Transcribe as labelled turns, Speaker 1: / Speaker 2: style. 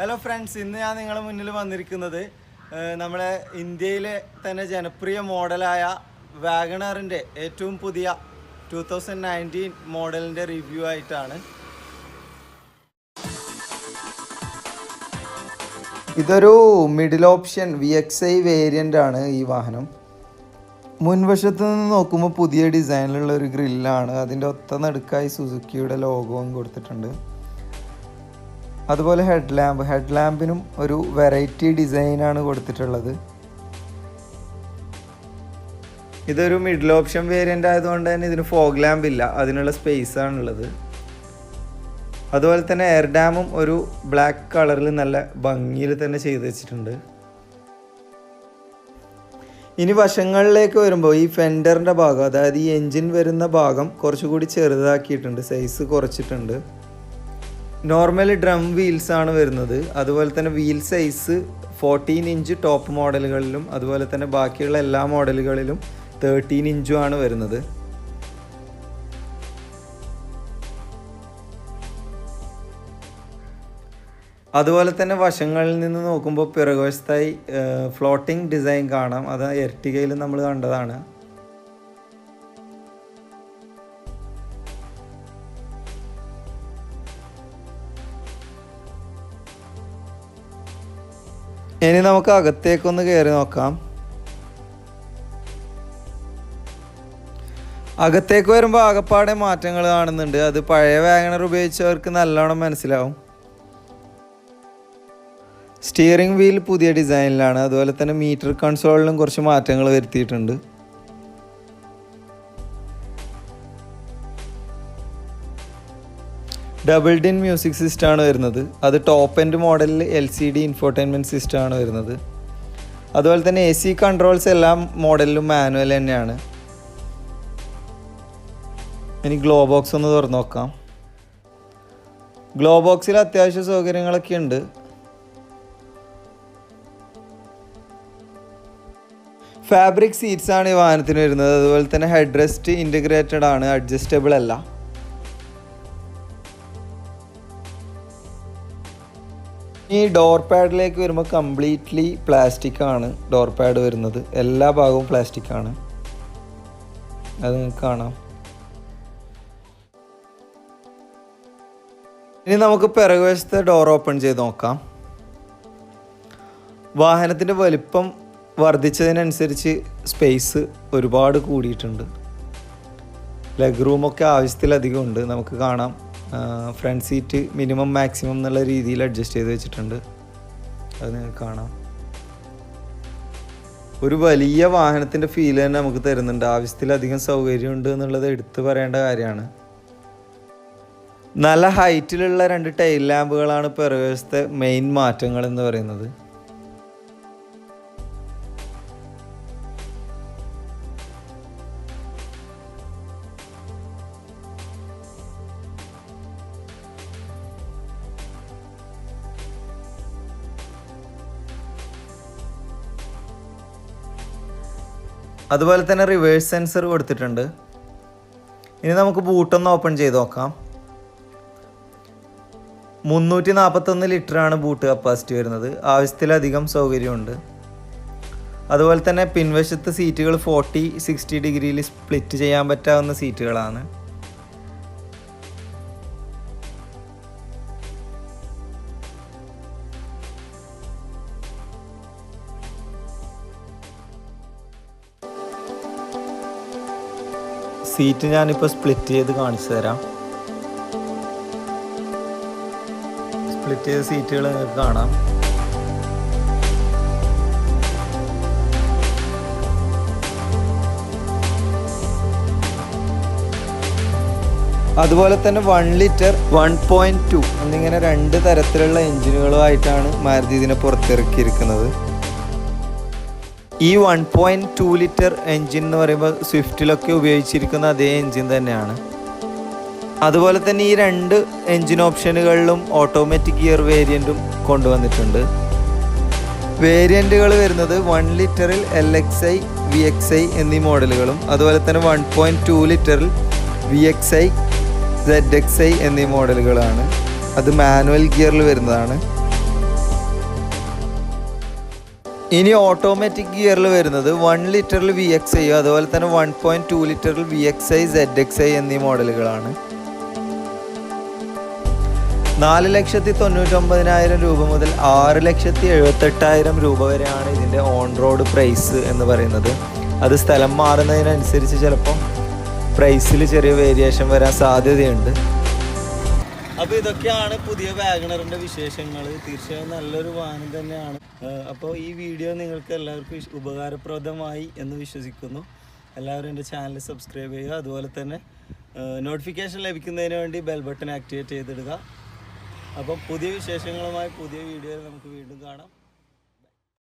Speaker 1: Hello friends ഇന്ന് ഞാൻ നിങ്ങളുടെ മുന്നിൽ വന്നിരിക്കുന്നത് നമ്മുടെ ഇന്ത്യയിലെ തന്നെ ജനപ്രിയ മോഡലായ വാഗണറിന്റെ ഏറ്റവും പുതിയ ടു തൗസൻഡ് നയന്റീൻ മോഡലിന്റെ റിവ്യൂ ആയിട്ടാണ്. ഇതൊരു middle option V X I variant ആണ് ഈ വാഹനം. മുൻവശത്ത് നിന്ന് നോക്കുമ്പോൾ പുതിയ ഡിസൈനിലുള്ള ഒരു ഗ്രില്ലാണ് അതിന്റെ ഒത്ത നടുക്കായി സുസുക്കിയുടെ ലോഗോവും കൊടുത്തിട്ടുണ്ട്. അതുപോലെ ഹെഡ് ലാമ്പ് ഹെഡ് ലാമ്പിനും ഒരു വെറൈറ്റി ഡിസൈനാണ് കൊടുത്തിട്ടുള്ളത്. ഇതൊരു മിഡിൽ ഓപ്ഷൻ വേരിയന്റ് ആയതുകൊണ്ട് തന്നെ ഇതിന് ഫോഗ് ലാമ്പ് ഇല്ല. അതിനുള്ള സ്പേസ് ആണുള്ളത്. അതുപോലെ തന്നെ എയർ ഡാമും ഒരു ബ്ലാക്ക് കളറിൽ നല്ല ഭംഗിയിൽ തന്നെ ചെയ്തു വെച്ചിട്ടുണ്ട്. ഇനി വശങ്ങളിലേക്ക് വരുമ്പോൾ ഈ ഫെൻഡറിന്റെ ഭാഗം അതായത് ഈ എൻജിൻ വരുന്ന ഭാഗം കുറച്ചുകൂടി ചെറുതാക്കിയിട്ടുണ്ട്. സൈസ് കുറച്ചിട്ടുണ്ട്. നോർമൽ ഡ്രം വീൽസ് ആണ് വരുന്നത്. അതുപോലെ തന്നെ wheel size fourteen inch top മോഡലുകളിലും അതുപോലെ തന്നെ ബാക്കിയുള്ള എല്ലാ മോഡലുകളിലും തേർട്ടീൻ ഇഞ്ചും ആണ് വരുന്നത്. അതുപോലെ തന്നെ വശങ്ങളിൽ നിന്ന് നോക്കുമ്പോൾ പിറകുവശത്തായി ഫ്ലോട്ടിംഗ് ഡിസൈൻ കാണാം. അത് എർട്ടികയിൽ നമ്മൾ കണ്ടതാണ്. ഇനി നമുക്ക് അകത്തേക്കൊന്ന് കയറി നോക്കാം. അകത്തേക്ക് വരുമ്പോൾ ആകപ്പാടെ മാറ്റങ്ങൾ കാണുന്നുണ്ട്. അത് പഴയ വാഗണർ ഉപയോഗിച്ചവർക്ക് നല്ലോണം മനസ്സിലാവും. സ്റ്റിയറിംഗ് വീൽ പുതിയ ഡിസൈനിലാണ് അതുപോലെ തന്നെ മീറ്റർ കൺസോളിലും കുറച്ച് മാറ്റങ്ങൾ വരുത്തിയിട്ടുണ്ട്. ഡബിൾ ഡിൻ മ്യൂസിക് സിസ്റ്റം ആണ് വരുന്നത്. അത് ടോപ്പ് എൻഡ് മോഡലിൽ L C D infotainment system ആണ് വരുന്നത്. അതുപോലെ തന്നെ എ സി കൺട്രോൾസ് എല്ലാ മോഡലിലും മാനുവൽ തന്നെയാണ്. ഇനി ഗ്ലോ ബോക്സ് ഒന്ന് തുറന്നു നോക്കാം. ഗ്ലോ ബോക്സിൽ അത്യാവശ്യ സൗകര്യങ്ങളൊക്കെ ഉണ്ട്. ഫാബ്രിക് സീറ്റ്സ് ആണ് ഈ വാഹനത്തിന് വരുന്നത്. അതുപോലെ തന്നെ ഹെഡ് റെസ്റ്റ് ഇന്റഗ്രേറ്റഡ് ആണ് അഡ്ജസ്റ്റബിൾ അല്ല. ഈ ഡോർ പാഡിലേക്ക് വരുമ്പോൾ കംപ്ലീറ്റ്ലി പ്ലാസ്റ്റിക് ആണ് ഡോർ പാഡ് വരുന്നത്. എല്ലാ ഭാഗവും പ്ലാസ്റ്റിക് ആണ്. അത് നിങ്ങൾക്ക് കാണാം. ഇനി നമുക്ക് പിറകുവശത്തെ ഡോർ ഓപ്പൺ ചെയ്ത് നോക്കാം. വാഹനത്തിന്റെ വലിപ്പം വർദ്ധിച്ചതിനനുസരിച്ച് സ്പേസ് ഒരുപാട് കൂടിയിട്ടുണ്ട്. ലെഗ് റൂമൊക്കെ ആവശ്യത്തിലധികം ഉണ്ട് നമുക്ക് കാണാം. ഫ്രണ്ട് സീറ്റ് മിനിമം മാക്സിമം എന്നുള്ള രീതിയിൽ അഡ്ജസ്റ്റ് ചെയ്ത് വെച്ചിട്ടുണ്ട്. അത് നിങ്ങൾക്ക് കാണാം. ഒരു വലിയ വാഹനത്തിന്റെ ഫീൽ തന്നെ നമുക്ക് തരുന്നുണ്ട്. ആവശ്യത്തിലധികം സൗകര്യമുണ്ട് എന്നുള്ളത് എടുത്തു പറയേണ്ട കാര്യമാണ്. നല്ല ഹൈറ്റിലുള്ള രണ്ട് ടൈൽ ലാമ്പുകളാണ് പിറകുവശത്തെ മെയിൻ മാറ്റങ്ങൾ എന്ന് പറയുന്നത്. അതുപോലെ തന്നെ റിവേഴ്സ് സെൻസർ കൊടുത്തിട്ടുണ്ട്. ഇനി നമുക്ക് ബൂട്ടൊന്ന് ഓപ്പൺ ചെയ്ത് നോക്കാം. മുന്നൂറ്റി നാൽപ്പത്തൊന്ന് ലിറ്ററാണ് ബൂട്ട് കപ്പാസിറ്റി വരുന്നത്. ആവശ്യത്തിലധികം സൗകര്യമുണ്ട്. അതുപോലെ തന്നെ പിൻവശത്ത് സീറ്റുകൾ ഫോർട്ടി സിക്സ്റ്റി ഡിഗ്രിയിൽ സ്പ്ലിറ്റ് ചെയ്യാൻ പറ്റാവുന്ന സീറ്റുകളാണ് സീറ്റ് ഞാനിപ്പോൾ സ്പ്ലിറ്റ് ചെയ്ത് കാണിച്ചു തരാം. സ്പ്ലിറ്റ് ചെയ്ത സീറ്റുകൾ നിങ്ങൾക്ക് കാണാം. അതുപോലെ തന്നെ one litre one point two എന്നിങ്ങനെ രണ്ട് തരത്തിലുള്ള എഞ്ചിനുകളുമായിട്ടാണ് മാരുതി ഇതിനെ പുറത്തിറക്കിയിരിക്കുന്നത്. ഈ one point two litre engine എന്ന് പറയുമ്പോൾ സ്വിഫ്റ്റിലൊക്കെ ഉപയോഗിച്ചിരിക്കുന്ന അതേ എൻജിൻ തന്നെയാണ്. അതുപോലെ തന്നെ ഈ രണ്ട് എൻജിൻ ഓപ്ഷനുകളിലും ഓട്ടോമാറ്റിക് ഗിയർ വേരിയന്റും കൊണ്ടുവന്നിട്ടുണ്ട്. വേരിയന്റുകൾ വരുന്നത് one ലിറ്ററിൽ L X I V X I എന്നീ മോഡലുകളും അതുപോലെ തന്നെ one point two ലിറ്ററിൽ V X I Z X I എന്നീ മോഡലുകളാണ് അത് മാനുവൽ ഗിയറിൽ വരുന്നതാണ്. ഇനി ഓട്ടോമാറ്റിക് ഗിയറിൽ വരുന്നത് വൺ ലിറ്ററിൽ വി എക്സ് ഐ അതുപോലെ തന്നെ one point two ലിറ്ററിൽ V X I Z X I എന്നീ മോഡലുകളാണ് നാല് ലക്ഷത്തി തൊണ്ണൂറ്റൊമ്പതിനായിരം രൂപ മുതൽ ആറ് ലക്ഷത്തി എഴുപത്തെട്ടായിരം രൂപ വരെയാണ് ഇതിന്റെ ഓൺ റോഡ് പ്രൈസ് എന്ന് പറയുന്നത്. അത് സ്ഥലം മാറുന്നതിനനുസരിച്ച് ചിലപ്പോൾ പ്രൈസിൽ ചെറിയ വേരിയേഷൻ വരാൻ സാധ്യതയുണ്ട്. അപ്പോൾ ഇതൊക്കെയാണ് പുതിയ വാഗണറിന്റെ വിശേഷങ്ങൾ തീർച്ചയായും നല്ലൊരു വാഹനം തന്നെയാണ്. അപ്പോൾ ഈ വീഡിയോ നിങ്ങൾക്ക് എല്ലാവർക്കും ഉപകാരപ്രദമായി എന്ന് വിശ്വസിക്കുന്നു. എല്ലാവരും എന്റെ ചാനൽ സബ്സ്ക്രൈബ് ചെയ്യുക. അതുപോലെ തന്നെ നോട്ടിഫിക്കേഷൻ ലഭിക്കുന്നതിന് വേണ്ടി ബെൽ ബട്ടൺ ആക്ടിവേറ്റ് ചെയ്തിടുക. അപ്പം പുതിയ വിശേഷങ്ങളുമായി പുതിയ വീഡിയോയിൽ നമുക്ക് വീണ്ടും കാണാം.